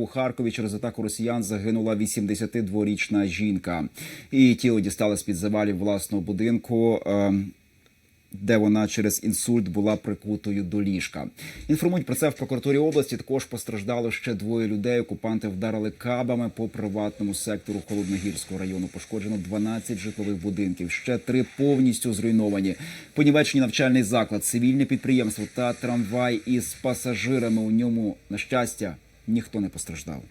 У Харкові через атаку росіян загинула 82-річна жінка. Її тіло дістали з під завалів власного будинку. е, Де вона через інсульт була прикутою до ліжка. Інформують про це в прокуратурі області. Також постраждало ще двоє людей. Окупанти вдарили кабами по приватному сектору Холодногірського району. Пошкоджено 12 житлових будинків. Ще три повністю зруйновані. Понівечені навчальний заклад, цивільне підприємство та трамвай із пасажирами. У ньому на щастя ніхто не постраждав.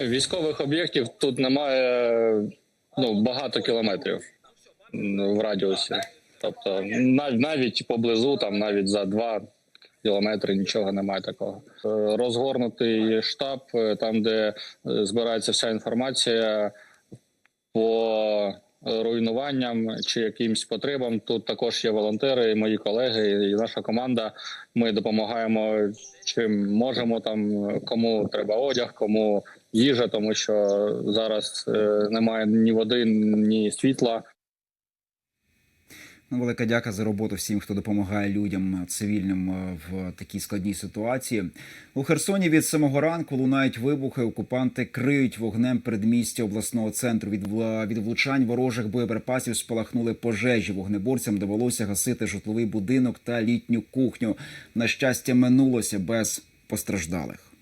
Військових об'єктів тут немає ну, багато кілометрів в радіусі. Тобто навіть поблизу, там навіть за два кілометри нічого немає такого. Е, Розгорнутий штаб, е, там, де е, збирається вся інформація по руйнуванням чи якимсь потребам. Тут також є волонтери, мої колеги, і наша команда. Ми допомагаємо чим можемо. Там кому треба одяг, кому їжа, тому що зараз е, немає ні води, ні світла. Велика дяка за роботу всім, хто допомагає людям цивільним е, в такій складній ситуації. У Херсоні від самого ранку лунають вибухи. Окупанти криють вогнем передмістя обласного центру. Від від влучань ворожих боєприпасів спалахнули пожежі. Вогнеборцям довелося гасити житловий будинок та літню кухню. На щастя, минулося без постраждалих.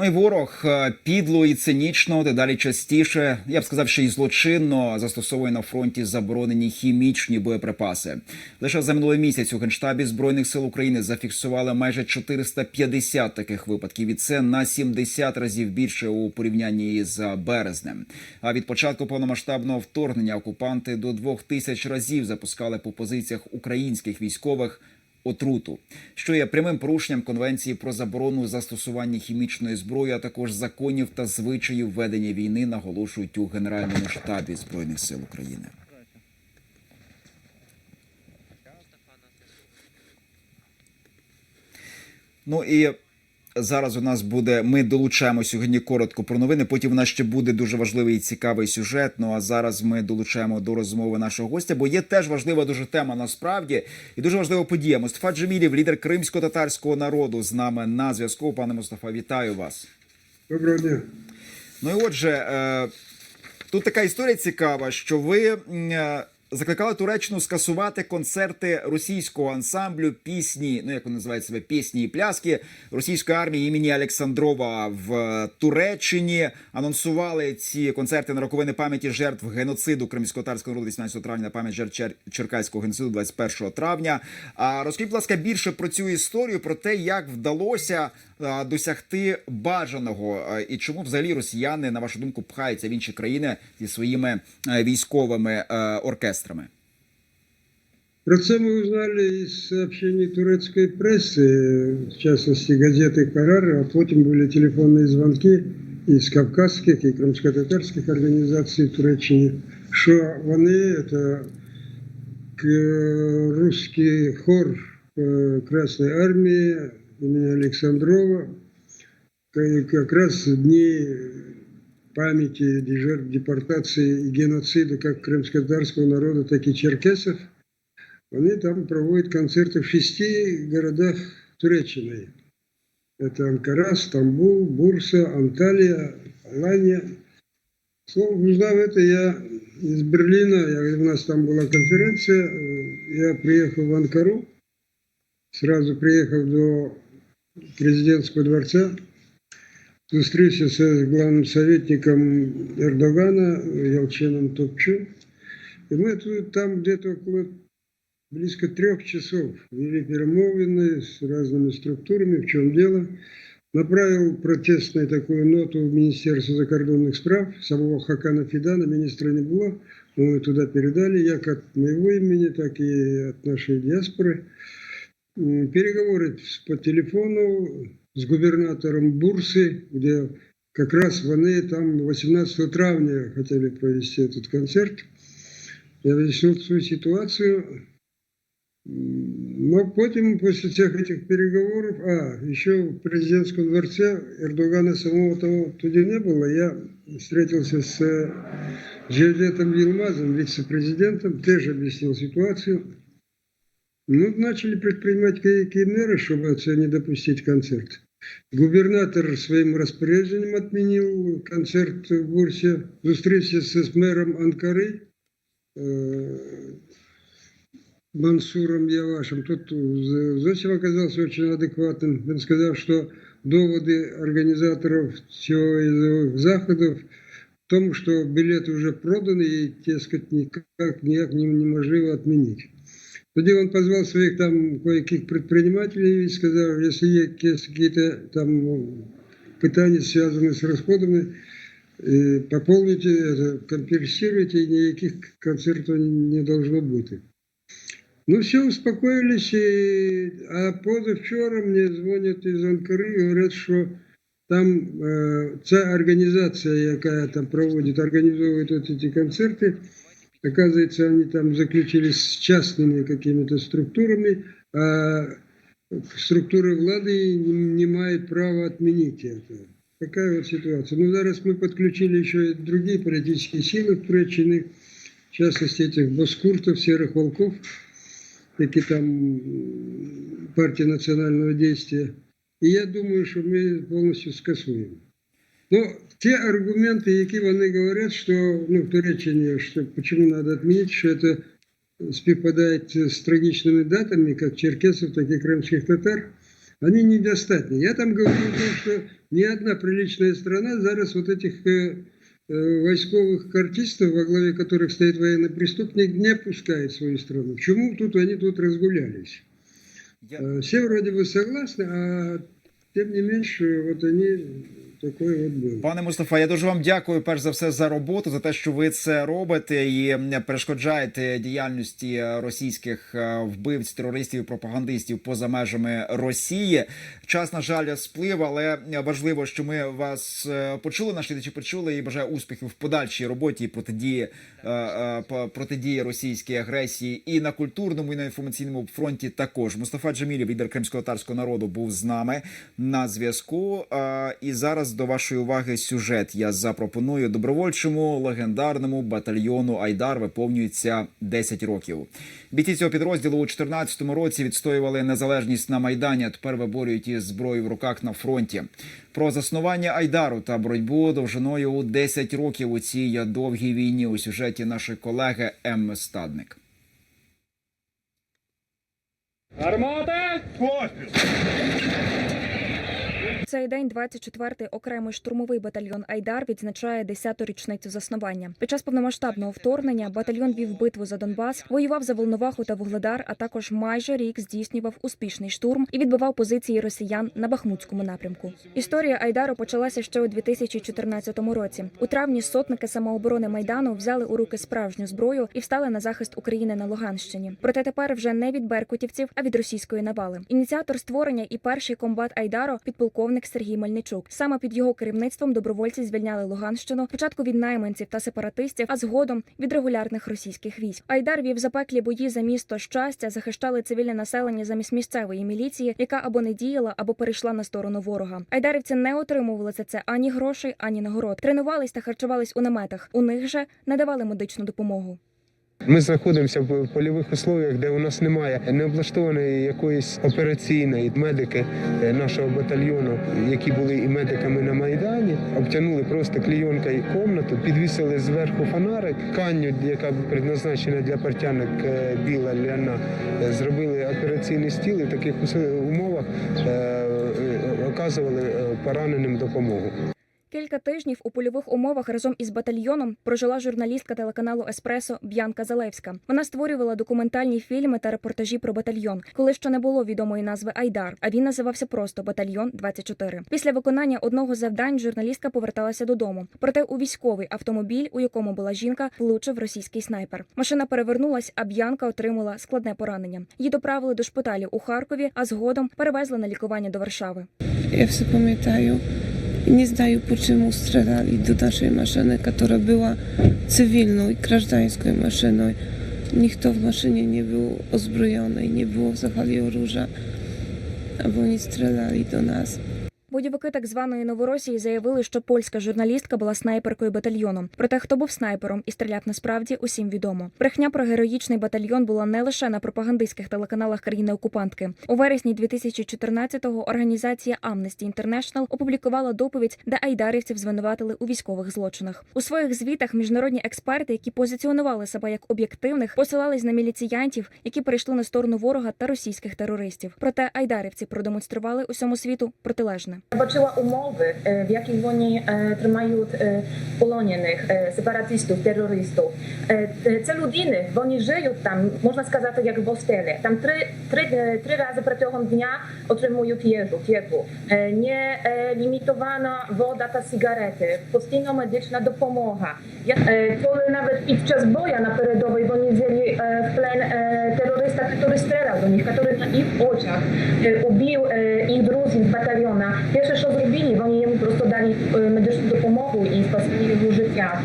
Ну і ворог е, підло і цинічно, дедалі частіше, я б сказав, що і злочинно застосовує на фронті заборонені хімічні боєприпаси. Лише за минулий місяць у генштабі збройних сил України зафіксували майже 450 таких випадків. І це на 70 разів більше у порівнянні з березнем. А від початку повномасштабного вторгнення окупанти до двох тисяч разів запускали по позиціях українських військових отруту, що є прямим порушенням конвенції про заборону застосування хімічної зброї, а також законів та звичаїв ведення війни, наголошують у Генеральному штабі збройних сил України. Ну і зараз у нас буде. Ми долучаємо сьогодні коротко про новини. Потім у нас ще буде дуже важливий і цікавий сюжет. Ну а зараз ми долучаємо до розмови нашого гостя, бо є теж важлива дуже тема насправді і дуже важлива подія. Мустафа Джемілів, лідер кримсько-татарського народу, з нами на зв'язку. Пане Мустафа, вітаю вас. Доброго дня. Ну і отже, е, тут така історія цікава, що ви е, закликали Туреччину скасувати концерти російського ансамблю пісні, ну як вони називають себе пісні і пляски російської армії імені Олександрова в Туреччині. Анонсували ці концерти на роковини пам'яті жертв геноциду кримсько-татарського народу 18 травня на пам'ять жертв Чер- Черкаського геноциду 21 травня. А розкажіть, будь ласка, більше про цю історію, про те, як вдалося досягти бажаного, і чому взагалі росіяни, на вашу думку, пхаються в інші країни зі своїми е, військовими е, оркестрами. Про це ми узнали из сообщений турецкой прессы, в частности газеты «Карар», а потім були телефонні дзвонки із кавказських і кримсько-татарських організацій в Туреччині, що вони, це к- русский хор е, Красної армії імені Олександрова, ка- как в дни памяти жертв депортации и геноцида как крымско-татарского народа, так и черкесов, они там проводят концерты в шести городах Туреччины. Это Анкара, Стамбул, Бурса, Анталия, Алания. Словом, узнав это, я из Берлина, я, у нас там была конференция, э, я приехал в Анкару, сразу приехал до президентского дворца, зустрівся з главним советником Ердогана Ялчином Топчу. И мы тут, там где-то около близко трех часов вели перемовины с разными структурами, в чем дело. Направил протестную такую ноту в Министерство закордонных справ, самого Хакана Фидана, министра не было, мы туда передали, як от моего имени, так и от нашей диаспоры. Переговоры с- по телефону с губернатором Бурсы, где как раз вони там 18 травня хотели провести этот концерт. Я объяснил свою ситуацию. Но потім, после всех этих переговоров, а, еще в президентском дворце Эрдогана самого того туди не было, я встретился с э, Джевдетом Вилмазом, вице-президентом, тоже объяснил ситуацию. Ну, начали предпринимать какие меры, чтобы это не допустить концерт. Губернатор своим распоряжением отменил концерт в Бурсе. Зустрічся с мэром Анкары э, Мансуром Явашем. Тут зовсім оказался очень адекватным. Он сказал, что доводы организаторов всего заходов в том, что билеты уже проданы и, дескать, никак, никак не- неможливо отменить. Тоді він позвав своїх там кое-яких предпринимателей і сказав, якщо є якісь какие-то там ну, питання, зв'язані з розходами, е, пополните, это, компенсируйте, і ніяких концертів не должно бути. Ну, все, успокоились, и, а позавчора мне звонят из Анкары и говорят, что там э, ця организация, яка там проводит, организовывает вот эти концерты, оказывается, они там заключили с частными какими-то структурами, а структуры влады не, мають права отменить это. Такая вот ситуация. Ну, зараз мы подключили еще и другие политические силы Туреччине, в частности, этих боскуртов, серых волков, які там м, партия национального действия. И я думаю, что мы полностью скасуем. Но те аргументы, які вони говорять, що ну, в Туреччині, що почему надо отменить, що это співпадает с трагичными датами, как черкесов, так и крымских татар, они недостаточны. Я там говорю о том, что ни одна приличная страна зараз вот этих э, э, войсковых артистов, во главе которых стоит военный преступник, не пускает в свою страну. Почему тут они тут разгулялись? Я... Э, Все вроде бы согласны, а тем не меньше вот они такое вот было. Пане Мустафа, я дуже вам дякую перш за все за роботу, за те, що ви це робите і перешкоджаєте діяльності російських е, вбивць, терористів пропагандистів поза межами Росії. Час, на жаль, сплив, але важливо, що ми вас е, почули, наші глядачі почули і бажаю успіхів в подальшій роботі протидії е, е, протидії російській агресії і на культурному, і на інформаційному фронті. Також Мустафа Джамілів, лідер кримсько-татарського народу, був з нами на зв'язку. Е, І зараз до вашої уваги сюжет. Я запропоную добровольчому легендарному батальйону Айдар виповнюється 10 років. Бійці цього підрозділу у 2014 році відстоювали незалежність на майдані. а Тепер виборюють із зброєю в руках на фронті. Про заснування Айдару та боротьбу довжиною у 10 років у цій довгій війні у сюжеті нашої колеги Емми Стадник. Гармата! Цей день 24-й окремий штурмовий батальйон Айдар відзначає 10-ту річницю заснування. Під час повномасштабного вторгнення батальйон вів битву за Донбас, воював за Волноваху та Вугледар, а також майже рік здійснював успішний штурм і відбивав позиції росіян на Бахмутському напрямку. Історія Айдару почалася ще у 2014 році. У травні сотники самооборони майдану взяли у руки справжню зброю і встали на захист України на Луганщині. Проте тепер вже не від беркутівців, а від російської навали. Ініціатор створення і перший комбат Айдару підполковник Сергій Мельничук. Саме під його керівництвом добровольці звільняли Луганщину спочатку від найманців та сепаратистів, а згодом від регулярних російських військ. Айдар вів запеклі бої за місто щастя, захищали цивільне населення замість місцевої міліції, яка або не діяла, або перейшла на сторону ворога. Айдарівці не отримували за це ані грошей, ані нагород. Тренувались та харчувались у наметах. У них же не давали медичну допомогу. Ми знаходимося в польових условиях, де у нас немає необлаштованої якоїсь операційної медики е, нашого батальйону, які були і медиками на майдані, обтянули просто клійонкою комнату, підвісили зверху фонарик, тканню, яка предназначена для портянок е, біла ляна, е, зробили операційний стіл і в таких умовах оказували пораненим допомогу. Кілька тижнів у польових умовах разом із батальйоном прожила журналістка телеканалу Еспресо Б'янка Залевська. Вона створювала документальні фільми та репортажі про батальйон, коли ще не було відомої назви Айдар, а він називався просто Батальйон 24 Після виконання одного завдань журналістка поверталася додому. Проте у військовий автомобіль, у якому була жінка, влучив російський снайпер. Машина перевернулась, а Б'янка отримала складне поранення. Її доправили до шпиталю у Харкові, а згодом перевезли на лікування до Варшави. Ja все pamiętają nie znają po czemu strzelali do naszej maszyny, która była cywilną i grażdańską maszyną. Nikt w maszynie nie był uzbrojony i nie było w zachali orужia, a oni strzelali do nas. Бойовики так званої Новоросії заявили, що польська журналістка була снайперкою батальйону. Проте хто був снайпером і стріляв насправді усім відомо. Брехня про героїчний батальйон була не лише на пропагандистських телеканалах країни-окупантки. У вересні 2014-го організація Amnesty International опублікувала доповідь, де айдарівців звинуватили у військових злочинах. У своїх звітах міжнародні експерти, які позиціонували себе як об'єктивних, посилались на міліціянтів, які перейшли на сторону ворога та російських терористів. Проте айдарівці продемонстрували усьому світу протилежне. Zobaczyła umowy, e, w jakich oni e, trzymają e, полонених, e, separatystów, terrorystów. E, e, Це людини, вони живуть там, можна сказати, як в гостелі. Там три, три, е, три рази протягом дня отримують їжу, теплу. Е, Не е, лімітована вода та сигарети, постійно медична допомога. Я- е, Коли навіть під час бою на передовій вони взяли е, в плен е, терориста, який стріляв до них, який на їх очах е, убив е, їх друзів з батальйона. Перше, що зробили, вони йому просто дали е, медичну допомогу і спасти його життя.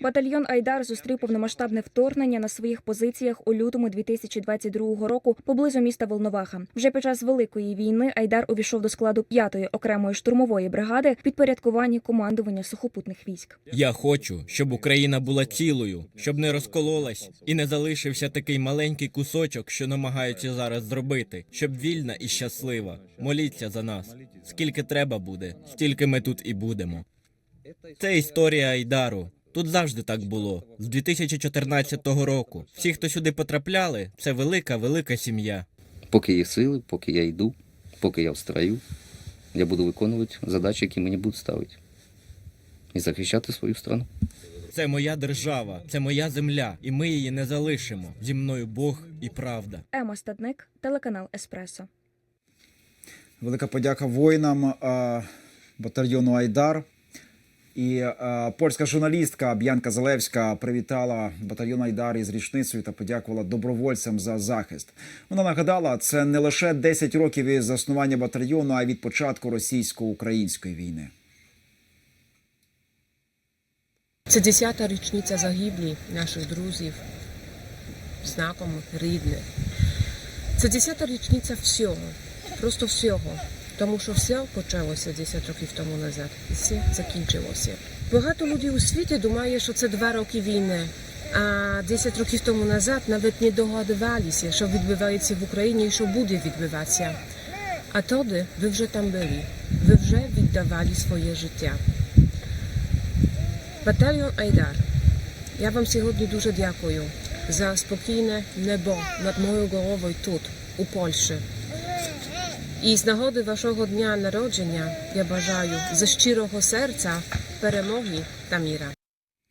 Батальйон Айдар зустрів повномасштабне вторгнення на своїх позиціях у лютому 2022 року поблизу міста Волноваха. Вже під час великої війни Айдар увійшов до складу 5-ї окремої штурмової бригади підпорядкуванні командування сухопутних військ. Я хочу, щоб Україна була цілою, щоб не розкололась і не залишився такий маленький кусочок, що намагаються зараз зробити, щоб вільна і щаслива. Моліться за нас. Скільки треба буде, стільки ми тут і будемо. Це історія Айдару. Тут завжди так було. З 2014 року. Всі, хто сюди потрапляли, це велика, велика сім'я. Поки є сили, поки я йду, поки я в строю, я буду виконувати задачі, які мені будуть ставити. І захищати свою страну. Це моя держава, це моя земля, і ми її не залишимо. Зі мною Бог і правда. Ема Стадник, телеканал Еспресо. Велика подяка воїнам батальйону Айдар. І е, польська журналістка Б'янка Залевська привітала батальйон Айдар із річницею та подякувала добровольцям за захист. Вона нагадала, це не лише 10 років із заснування батальйону, а й від початку російсько-української війни. Це десята річниця загиблі наших друзів, знайомих, рідних. Це десята річниця всього, просто всього. Тому що все почалося 10 років тому назад, і все закінчилося. Багато людей у світі думає, що це два роки війни. А 10 років тому назад навіть не догадувалися, що відбувається в Україні і що буде відбуватися. А тоді ви вже там були, ви вже віддавали своє життя. Батальйон Айдар. Я вам сьогодні дуже дякую за спокійне небо над моєю головою тут, у Польщі. І з нагоди вашого дня народження я бажаю з щирого серця перемоги та міра.